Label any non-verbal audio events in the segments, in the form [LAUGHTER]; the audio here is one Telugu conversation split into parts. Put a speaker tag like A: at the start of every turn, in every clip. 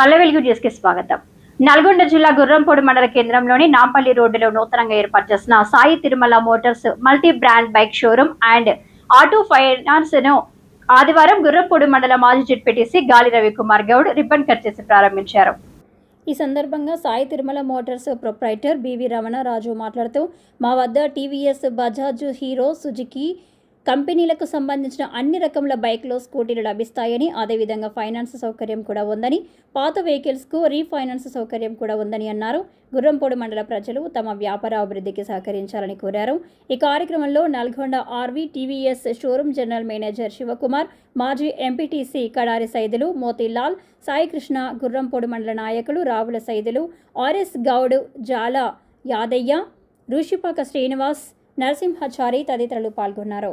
A: తెలుగు న్యూస్కి స్వాగతం నల్గొండ జిల్లా గుర్రంపూడి మండల కేంద్రంలోని నాంపల్లి రోడ్డులో నూతనంగా ఏర్పాటు చేసిన Sai Tirumala motors multi brand bike showroom and auto ఫైనాన్స్ను ఆదివారం గుర్రంపూడి మండల మాజీ జెడ్పీటీసీ గాలి రవికుమార్ గౌడ్ రిబ్బన్ కట్ చేసి ప్రారంభించారు ఈ సందర్భంగా Sai Tirumala motors proprietor B V Ramanaraju మాట్లాడుతూ మా వద్ద టీవీఎస్ బజాజ్ హీరో సుజుకి కంపెనీలకు సంబంధించిన అన్ని రకముల బైక్లు స్కూటీలు లభిస్తాయని అదేవిధంగా ఫైనాన్స్ సౌకర్యం కూడా ఉందని పాత వెహికల్స్కు రీఫైనాన్స్ సౌకర్యం కూడా ఉందని అన్నారు. గుర్రంపూడి మండల ప్రజలు తమ వ్యాపార అభివృద్ధికి సహకరించాలని కోరారు. ఈ కార్యక్రమంలో Nalgonda R V TVS showroom general manager Shivakumar మాజీ ఎంపీటీసీ కడారి సైదులు మోతీలాల్ సాయికృష్ణ గుర్రంపూడి మండల నాయకులు రావుల సైదులు ఆర్ఎస్ గౌడ్ జాల యాదయ్య ఋషిపాక శ్రీనివాస్ నరసింహాచారి తదితరులు పాల్గొన్నారు.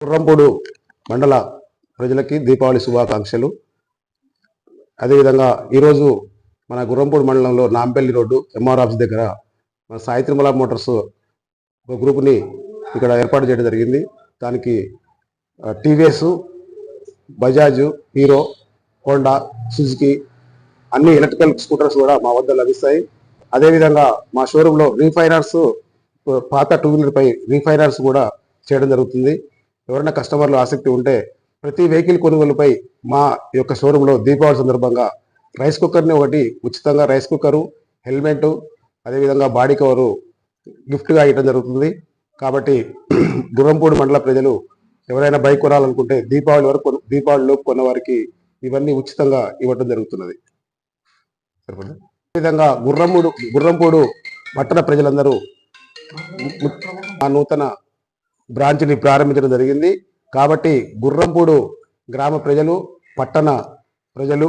B: కుర్రంపూడు మండల ప్రజలకి దీపావళి శుభాకాంక్షలు. అదేవిధంగా ఈరోజు మన గుర్రంపూడి మండలంలో నాంపల్లి రోడ్డు ఎంఆర్ ఆఫీస్ దగ్గర మన సాయి తిరుమల మోటార్స్ ఒక గ్రూప్ని ఇక్కడ ఏర్పాటు చేయడం జరిగింది. దానికి TVS Bajaj Hero Honda Suzuki అన్ని ఎలక్ట్రికల్ స్కూటర్స్ కూడా మా వద్ద లభిస్తాయి. అదేవిధంగా మా షోరూంలో రీఫైనాన్స్ పాత టూ వీలర్పై రీఫైనాన్స్ కూడా చేయడం జరుగుతుంది. ఎవరైనా కస్టమర్లు ఆసక్తి ఉంటే ప్రతి వెహికల్ కొనుగోలుపై మా యొక్క షోరూంలో దీపావళి సందర్భంగా రైస్ కుక్కర్ని ఒకటి ఉచితంగా రైస్ కుక్కరు హెల్మెట్ అదేవిధంగా బాడీ కవరు గిఫ్ట్గా ఇవ్వడం జరుగుతుంది. కాబట్టి [CLEARS THROAT] గుర్రంపూడి మండల ప్రజలు ఎవరైనా బైక్ కొనాలనుకుంటే దీపావళి వరకు దీపావళి దీపావళిలోపు కొన్న వారికి ఇవన్నీ ఉచితంగా ఇవ్వడం జరుగుతున్నది. సరిపడిందా? అదేవిధంగా గుర్రమూడు గుర్రంపూడు పట్టణ ప్రజలందరూ ఆ నూతన బ్రాంచ్ని ప్రారంభించడం జరిగింది. కాబట్టి గుర్రంపూడు గ్రామ ప్రజలు పట్టణ ప్రజలు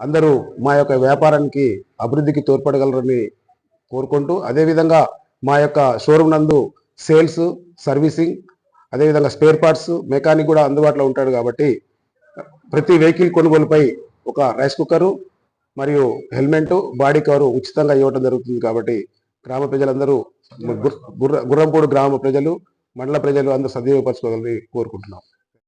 B: అందరూ మా యొక్క వ్యాపారానికి అభివృద్ధికి తోడ్పడగలరని కోరుకుంటూ అదేవిధంగా మా యొక్క షోరూమ్ నందు సేల్స్ సర్వీసింగ్ అదేవిధంగా స్పేర్ పార్ట్స్ మెకానిక్ కూడా అందుబాటులో ఉంటాడు కాబట్టి ప్రతి వెహికల్ కొనుగోలుపై ఒక రైస్ కుక్కరు మరియు హెల్మెట్ బాడీ కవరు ఉచితంగా ఇవ్వడం జరుగుతుంది కాబట్టి గ్రామ ప్రజలందరూ గుర్రంపూడు గుర్ర గ్రామ ప్రజలు మండల ప్రజలు అందరూ సద్వినియోగపరచుకోవాలని కోరుకుంటున్నాం.